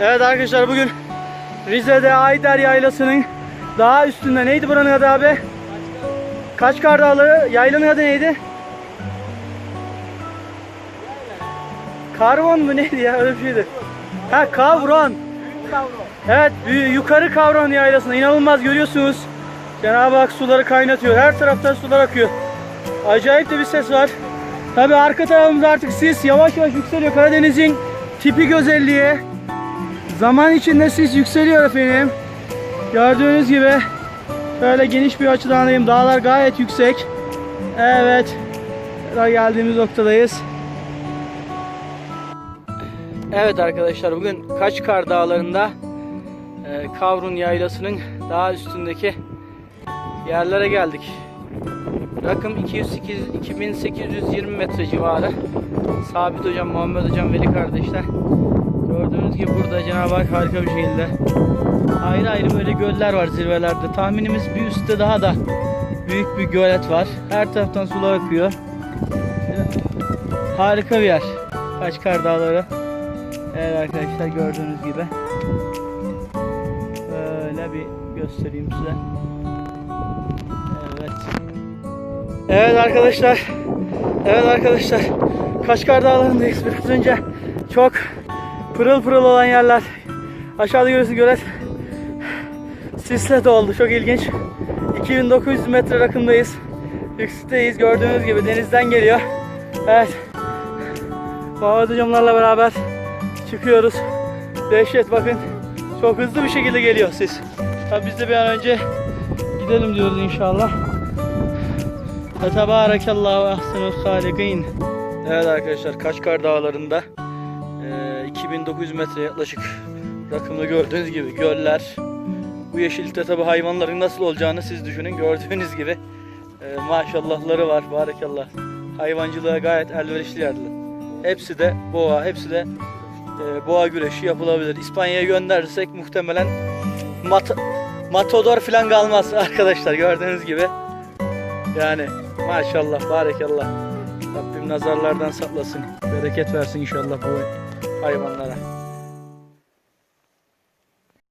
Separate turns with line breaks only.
Evet arkadaşlar bugün Rize'de Ayder Yaylası'nın daha üstünde neydi buranın adı abi? Kaçkar Dağları yaylanın adı neydi? Karvon mu neydi ya öyle bir şeydi. Ha Kavron. Evet yu- yukarı Kavron Yaylası'nda inanılmaz görüyorsunuz. Cenab-ı Hak suları kaynatıyor. Her taraftan sular akıyor. Acayip de bir ses var. Tabi arka tarafımızda artık sis yavaş yavaş yükseliyor. Karadeniz'in tipik özelliği. Zaman içinde sis yükseliyor efendim. Gördüğünüz gibi böyle geniş bir açıdandayım. Dağlar gayet yüksek. Evet. Daha geldiğimiz noktadayız. Evet arkadaşlar bugün Kaçkar Dağları'nda e, Kavrun Yaylası'nın daha üstündeki yerlere geldik. Rakım 208, 2820 metre civarı. Sabit hocam, Muhammed hocam, Veli kardeşler. Gördüğünüz gibi burada Cenab-ı Hak harika bir şekilde ayrı ayrı böyle göller var zirvelerde. Tahminimiz bir üstte daha da büyük bir gölet var. Her taraftan sular akıyor. Harika bir yer. Kaçkar Dağları. Evet arkadaşlar gördüğünüz gibi. Böyle bir göstereyim size. Evet. Evet arkadaşlar. Evet arkadaşlar. Kaşkar Dağları'ndayız. Biraz önce çok pırıl pırıl olan yerler. Aşağıda görüyorsunuz gölet. Sisle doldu. Çok ilginç. 2900 metre rakımdayız. Yüksekteyiz. Gördüğünüz gibi denizden geliyor. Evet. Muhammed hocamlarla beraber çıkıyoruz. Dehşet bakın. Çok hızlı bir şekilde geliyor sis. Tabi biz de bir an önce gidelim diyoruz inşallah. Ve tebârekallahu ahsenul hâlikîn. Evet arkadaşlar Kaşkar Dağları'nda 2900 metre yaklaşık rakımda gördüğünüz gibi göller. Bu yeşillikte tabi hayvanların nasıl olacağını siz düşünün. Gördüğünüz gibi eee, maşallahları var. Barakallah. Hayvancılığa gayet elverişli yerler. Hepsi de boğa, hepsi de eee, boğa güreşi yapılabilir. İspanya'ya gönderirsek muhtemelen mat matador falan kalmaz arkadaşlar gördüğünüz gibi. Yani maşallah, barekallah. Rabbim nazarlardan saklasın. Bereket versin inşallah bu hayvanlara.